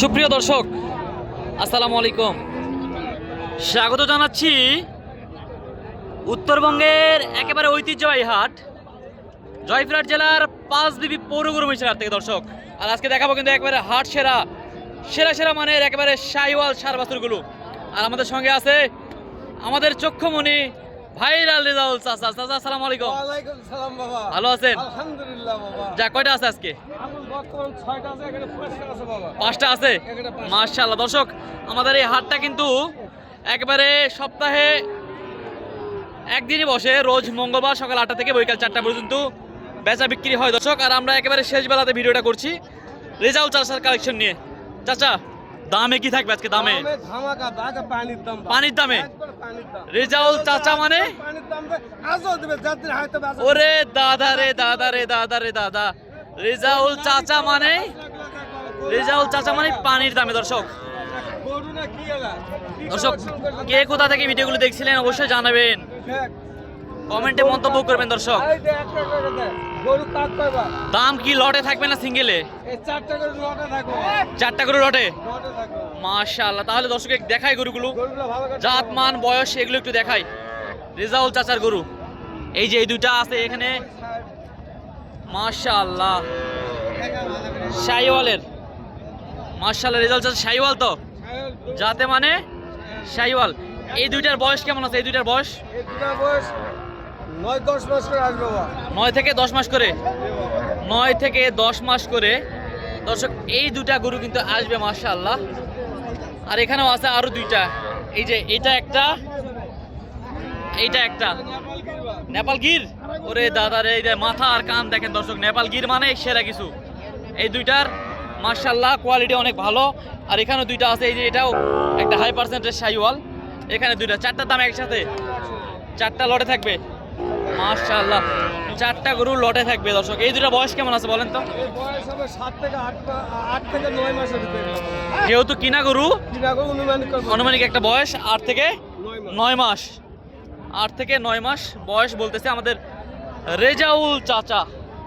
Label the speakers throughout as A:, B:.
A: সুপ্রিয় দর্শক, আসসালামু আলাইকুম। স্বাগত জানাচ্ছি উত্তরবঙ্গের একেবারে ঐতিহ্যবাহী হাট, জয়পুরহাট জেলার পাঁচ বিবি পৌরগুরু মহিষের হাট থেকে, দর্শক। আর আজকে দেখাবো কিন্তু একেবারে হাট সেরা সেরা সেরা মানের একেবারে সাইওয়াল সার বাছুরগুলো আর আমাদের সঙ্গে আছে আমাদের চক্ষুমণি ভাইরাল রেজাউল চাচা চাচা আসসালামু আলাইকুম।
B: ওয়ালাইকুম সালাম বাবা।
A: ভালো আছেন?
B: আলহামদুলিল্লাহ বাবা।
A: যা কয়টা আছে আজকে?
B: বর্তমান ছয়টা আছে এখানে পাঁচটা আছে বাবা।
A: পাঁচটা আছে?
B: এখানে পাঁচটা।
A: মার্শাল্লাহ দর্শক আমাদের এই হাটটা কিন্তু একবারে সপ্তাহে একদিনই বসে। রোজ মঙ্গলবার সকাল আটটা থেকে বৈকাল চারটা পর্যন্ত বেচা বিক্রি হয় দর্শক। আর আমরা একেবারে শেষ বেলাতে ভিডিওটা করছি। রেজাউল চাষার কালেকশন নিয়ে। চাচা দামে কি থাকবে আজকে দামে?
B: ধামাকা পানির দাম
A: পানির দামে?
B: একবার
A: রেজাউল চাচা মানে? ওরে দাদা রে দাদা রে দাদা রে দাদা। রেজাউল চাচা মানে? রেজাউল চাচা মানে পানির দামে দর্শক। দর্শক কে কোথা থেকে ভিডিওগুলো দেখছিলেন অবশ্যই জানাবেন। কমেন্টে মন্তব্য করবেন দর্শক। দাম কি লটে থাকবে না সিঙ্গেলে?
B: চারটা করে লটে
A: মাশাআল্লাহ তাহলে দর্শক দেখাই গরুগুলো। জাত মান বয়স এগুলো একটু দেখাই। রেজাউল চাচার গরু। এই যে এই দুইটা আছে এখানে। মাশাআল্লাহ। শাইওয়ালের মাশাআল্লাহ রেজাউল চাচা শাইওয়াল তো? যাতে মানে শাইওয়াল এই দুইটার বয়স কেমন আছে? এই দুইটার বয়স?
B: বয়স নয় দশ মাস করে আসবে
A: নয় থেকে দশ মাস করে? নয় থেকে দশ মাস করে। দর্শক, এই দুটা গরু কিন্তু আসবে, মাশাআল্লাহ। আর এখানেও আছে আরও দুইটা। এই যে এটা একটা, এইটা একটা। নেপাল গির? ওরে দাদা রে, এই মাথা আর কান দেখেন দর্শক, নেপাল গির মানে সেরা কিছু। এই দুইটার, মাশাআল্লাহ কোয়ালিটি অনেক ভালো। আর এখানেও দুইটা আছে, এই যে এটাও একটা হাই পার্সেন্টেজ শাইওয়াল এখানে দুইটা, চারটার দাম একসাথে। চারটা লটে থাকবে। মাশাআল্লাহ। চারটা গরু লটে থাকবে দর্শক। এই দুটা বয়স কেমন আছে বলেন তো? যেহেতু কিনা গরু আনুমানিক একটা বয়স আট থেকে
B: নয় মাস।
A: নয় মাস। আট থেকে নয় মাস বয়স বলতেছে আমাদের রেজাউল চাচা।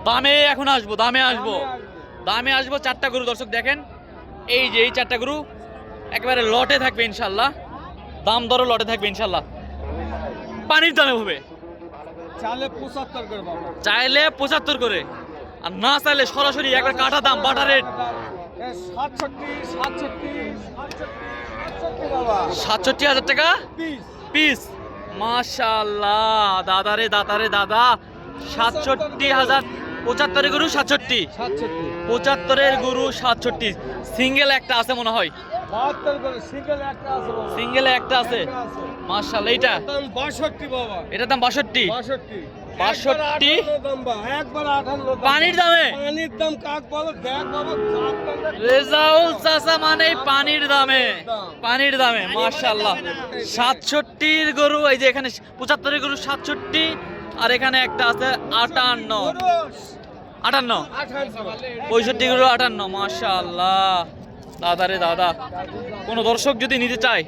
A: দামে এখন আসব দামে আসব। দামে আসব। চারটা গরু। দর্শক দেখেন এই যে এই চারটা গরু একেবারে লটে থাকবে ইনশাল্লাহ দাম দরও লটে থাকবে ইনশাল্লাহ পানির দামে হবে
B: চালে পঁচাত্তর করে বাবা
A: চাইলে পঁচাত্তর করে আর না চাইলে সরাসরি একবার কাটা দাম বাটা রেট
B: সাতষট্টি
A: হাজার টাকা?
B: পিস।
A: মাশাল্লাহ দাদা রে দাদা রে দাদা। সাতষট্টি হাজার পঁচাত্তরের গরু সাতষট্টি। পঁচাত্তরের গরু সাতষট্টি। সিঙ্গেল একটা আছে মনে হয়।
B: সিঙ্গেল একটা আছে।
A: মাশাল্লাহ এইটা?
B: বাষট্টি বাবা।
A: এটার দাম বাষট্টি?
B: বাষট্টি।
A: পানির দামে?
B: পানির দাম কাক বলো দেখ বাবা চার দাম দেখ।
A: রেজাউল চাচা মানে পানির দামে। পানির দামে। মাশাল্লাহ সাতষট্টির গরু এই যে এখানে পঁচাত্তরের গরু সাতষট্টি আর এখানে একটা আছে আটান্ন। আটান্ন? পঁয়ষট্টি গরু আটান্ন মাশাল্লাহ দাদা রে দাদা। কোনো দর্শক যদি নিতে চায়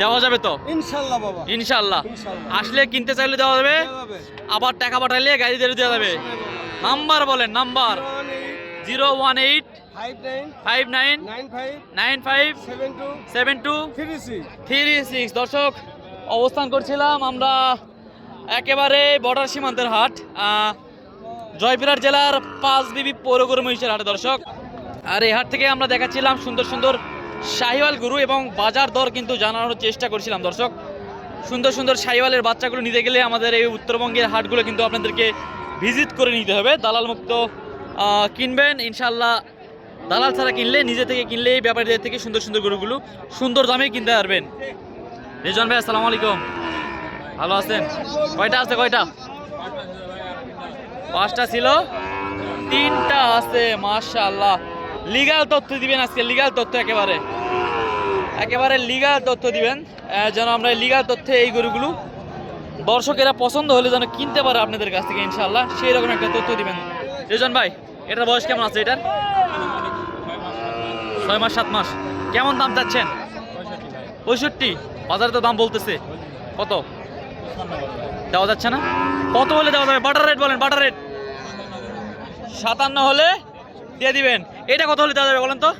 A: দেওয়া যাবে তো?
B: ইনশাল্লাহ বাবা।
A: ইনশাল্লাহ। আসলে কিনতে চাইলে দেওয়া যাবে আবার টাকা পাঠাইলে গাড়ি দিয়ে দেওয়া যাবে। নাম্বার বলেন number. Zero one eight
B: five nine
A: nine
B: five seven two three six.
A: দর্শক অবস্থান করছিলাম আমরা একেবারে বর্ডার সীমান্তের হাট জয়পুরহাট জেলার পাঁচ বিবি পৌরগরু মহিষের হাটে। দর্শক আর এই হাট থেকে আমরা দেখাচ্ছিলাম সুন্দর সুন্দর শাহিওয়াল গরু এবং বাজার দর কিন্তু জানানোর চেষ্টা করছিলাম, দর্শক। সুন্দর সুন্দর শাহিওয়ালের বাচ্চাগুলো নিতে গেলে আমাদের এই উত্তরবঙ্গের হাটগুলো কিন্তু আপনাদেরকে ভিজিট করে নিতে হবে। দালাল মুক্ত কিনবেন ইনশাল্লাহ দালাল ছাড়া কিনলে, নিজে থেকে কিনলে এই ব্যাপারীদের থেকে সুন্দর সুন্দর গরুগুলো সুন্দর দামে কিনতে পারবেন। রেজন ভাই, আসসালামু আলাইকুম। ভালো আছেন? কয়টা আছে, কয়টা? পাঁচটা ছিল? তিনটা আছে, মাশাআল্লাহ। লিগাল তথ্য দিবেন আজকে, লিগাল তথ্য একেবারে। একেবারে লিগাল তথ্য দিবেন। যেন আমরা লিগাল তথ্যে এই গরুগুলো দর্শকেরা পছন্দ হলে যেন কিনতে পারে আপনাদের কাছ থেকে ইনশাল্লাহ সেই রকম একটা তথ্য দিবেন। রেজন ভাই, এটার বয়স কেমন আছে এটার? ছয় মাস, সাত মাস। কেমন দাম চাচ্ছেন? পঁয়ষট্টি। বাজারে তো দাম বলতেছে। কত? দেওয়া যাচ্ছে না? কত হলে দেওয়া যাবে? বাটার রেট বলেন, বাটার রেট। সাতান্ন হলে দিয়ে দিবেন। এটা কত হলে দেওয়া যাবে বলেন তো?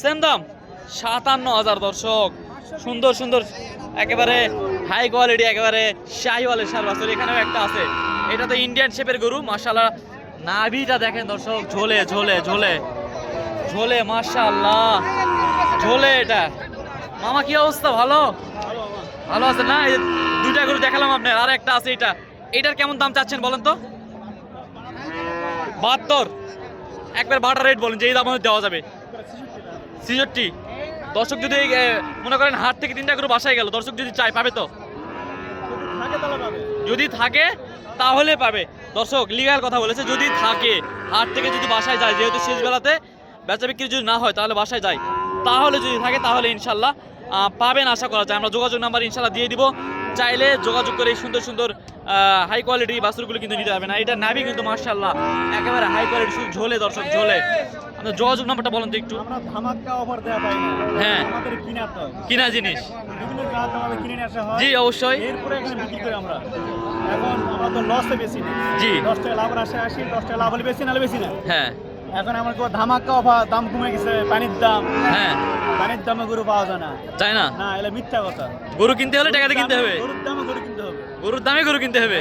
A: সেম দাম। সাতান্ন হাজার দর্শক। সুন্দর সুন্দর, একেবারে হাই কোয়ালিটি একেবারে শাহিওয়ালের সার বাছুর এখানেও একটা আছে। এটা তো ইন্ডিয়ান শেপের গরু মাশাল্লাহ নাভিটা দেখেন দর্শক, ঝোলে ঝোলে ঝোলে। ঝোলে মাশাল্লাহ ঝোলে এটা। মামা, কি অবস্থা? ভালো? ভালো আছে না? দুইটা গরু দেখালাম আপনার। আর একটা আছে এটা। এটার কেমন দাম চাচ্ছেন বলেন তো? বাহাত্তর। একবার বাটা রেট বলেন যে এই দামে দেওয়া যাবে। ছিষট্টি। দর্শক যদি মনে করেন হাট থেকে তিনটা করে বাসায় গেল, দর্শক যদি চাই পাবে তো? যদি থাকে, তাহলে পাবে। দর্শক লিগাল কথা বলেছে, যদি থাকে, হাট থেকে যদি বাসায় যায়, যেহেতু শেষ বেলাতে বেচা বিক্রি যদি না হয়, তাহলে বাসায় যায়। তাহলে যদি থাকে, তাহলে ইনশাল্লাহ পাবেন, আশা করা যায়। আমরা যোগাযোগ নাম্বার ইনশাল্লাহ দিয়ে দিব। চাইলে যোগাযোগ করে সুন্দর সুন্দর হাই কোয়ালিটি বাছুরগুলো কিন্তু নিতে হবে না এটা নাবি কিন্তু মার্শাল্লাহ একেবারে হাই কোয়ালিটি শুধু ঝোলে দর্শক ঝোলে। আপনার যোগাযোগ নাম্বারটা বলেন তো একটু। হ্যাঁ।
B: আমাদের কিনা
A: কিনা জিনিস। জি অবশ্যই।
B: এরপরে এখানে বিক্রি করি আমরা। এখন আমরা তো লসে বেশি।
A: জি।
B: দশ টাকা লাভ আসে আসি দশ টাকা লাভ হলে বেশি নাহলে বেশি না।
A: হ্যাঁ।
B: এখন আমার কেউ ধামাক্কা অফার দাম কমে গেছে পানির দাম।
A: হ্যাঁ।
B: দামে গরু পাওয়া যায় না।
A: তাই না?
B: না এটা মিথ্যা কথা।
A: গরু কিনতে হলে টাকাতে কিনতে হবে।
B: গরুর দামে গরু কিনতে হবে।
A: গরুর দামে গরু কিনতে হবে।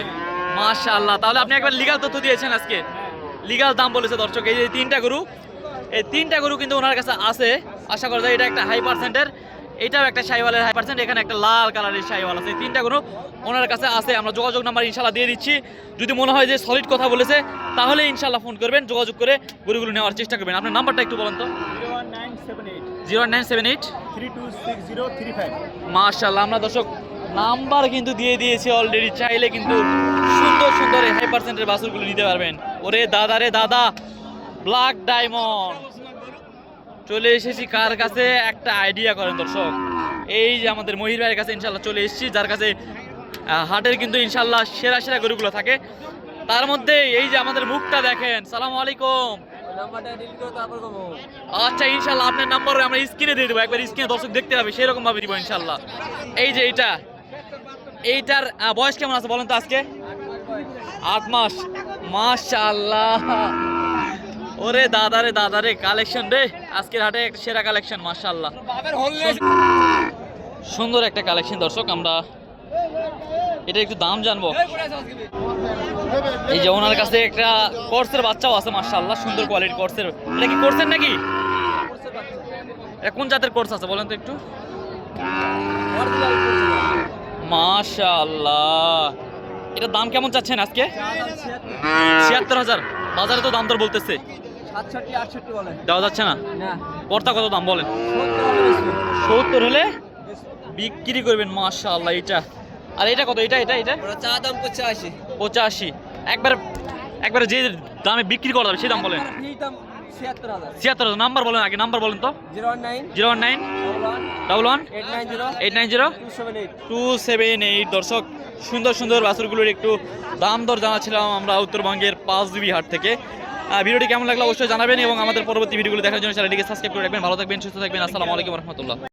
A: মাশাআল্লাহ তাহলে আপনি একবার লিগাল তথ্য দিয়েছেন আজকে। লিগাল দাম বলেছে দর্শক এই যে তিনটা গরু এই তিনটা গরু কিন্তু ওনার কাছে আছে। আশা করা যায় এটা একটা হাই পার্সেন্টের এটাও একটা শাহিওয়ালের হাই পার্সেন্ট এখানে একটা লাল কালারের শাহিওয়াল আছে। এই তিনটা গরু ওনার কাছে আছে আমরা যোগাযোগ নাম্বার ইনশাল্লাহ দিয়ে দিচ্ছি। যদি মনে হয় যে সলিড কথা বলেছে তাহলে ইনশাল্লাহ ফোন করবেন যোগাযোগ করে গরুগুলো নেওয়ার চেষ্টা করবেন। আপনার নাম্বারটা একটু বলেন তো।
B: Zero nine seven eight. Three two six zero three five
A: মাশাল্লাহ আমরা দর্শক নাম্বার কিন্তু দিয়ে দিয়েছি অলরেডি চাইলে কিন্তু সুন্দর সুন্দর হাই পার্সেন্টের বাসুরগুলো নিতে পারবেন। ওরে দাদা রে দাদা ব্ল্যাক ডায়মন্ড চলে এসেছি কার কাছে? একটা আইডিয়া করেন দর্শক। এই যে আমাদের মহির ভাইয়ের কাছে ইনশাল্লাহ চলে এসেছি যার কাছে হাটের কিন্তু ইনশাল্লাহ সেরা সেরা গরুগুলো থাকে। তার মধ্যে এই যে আমাদের মুখটা দেখেন। সালাম আলাইকুম। আচ্ছা ইনশাল্লাহ আপনার নাম্বার আমরা স্ক্রিনে দিয়ে দেবো। একবার স্ক্রিনে দর্শক দেখতে পাবে সেরকম ভাবে দিব ইনশাল্লাহ এই যে এইটা এইটার বয়স কেমন আছে বলেন তো আজকে? আট মাস। মাশাল্লাহ ওরে দাদা দাদারে দাদারে কালেকশন রে। আজকের হাটে একটা সেরা কালেকশন মাশাল্লাহ সুন্দর একটা কালেকশন দর্শক আমরা এটা একটু দাম জানব। এই যে ওনার কাছে একটা কোর্সের বাচ্চাও আছে মাশাআল্লাহ সুন্দর কোয়ালিটি কোর্সের এটা কি কোর্সের নাকি? এটা কোন জাতের কোর্স আছে বলেন তো একটু। মাশাআল্লাহ। এটার দাম কেমন চাচ্ছেন আজকে? ছিয়াত্তর হাজার। বাজারে তো দাম দর বলতেছে। দেওয়া যাচ্ছে না? কর্তা কত দাম বলেন? সত্তর হলে বিক্রি করবেন মাশাআল্লাহ এটা আর এটা কত? এটা এটা এটা?
B: চা দাম পঁচাশি।
A: পঁচাশি। একবার একবারে যে দামে বিক্রি করা যাবে সেই দাম বলেন।
B: ছিয়াত্তর হাজার।
A: নাম্বার বলেন আগে নাম্বার বলেন তো।
B: Zero one nine.
A: Zero one nine.
B: Double one. Eight nine zero. Two seven eight.
A: দর্শক সুন্দর সুন্দর বাছুরগুলোর একটু দাম দর জানাচ্ছিলাম আমরা উত্তরবঙ্গের পাঁচ দুবি হাট থেকে। ভিডিওটি কেমন লাগল অবশ্যই জানাবেন এবং আমাদের পরবর্তী ভিডিওগুলো দেখার জন্য চ্যানেলটিকে সাবস্ক্রাইব করে রাখবেন। ভালো থাকবেন সুস্থ থাকবেন। আসসালামু আলাইকুম রহমতুল্লাহ।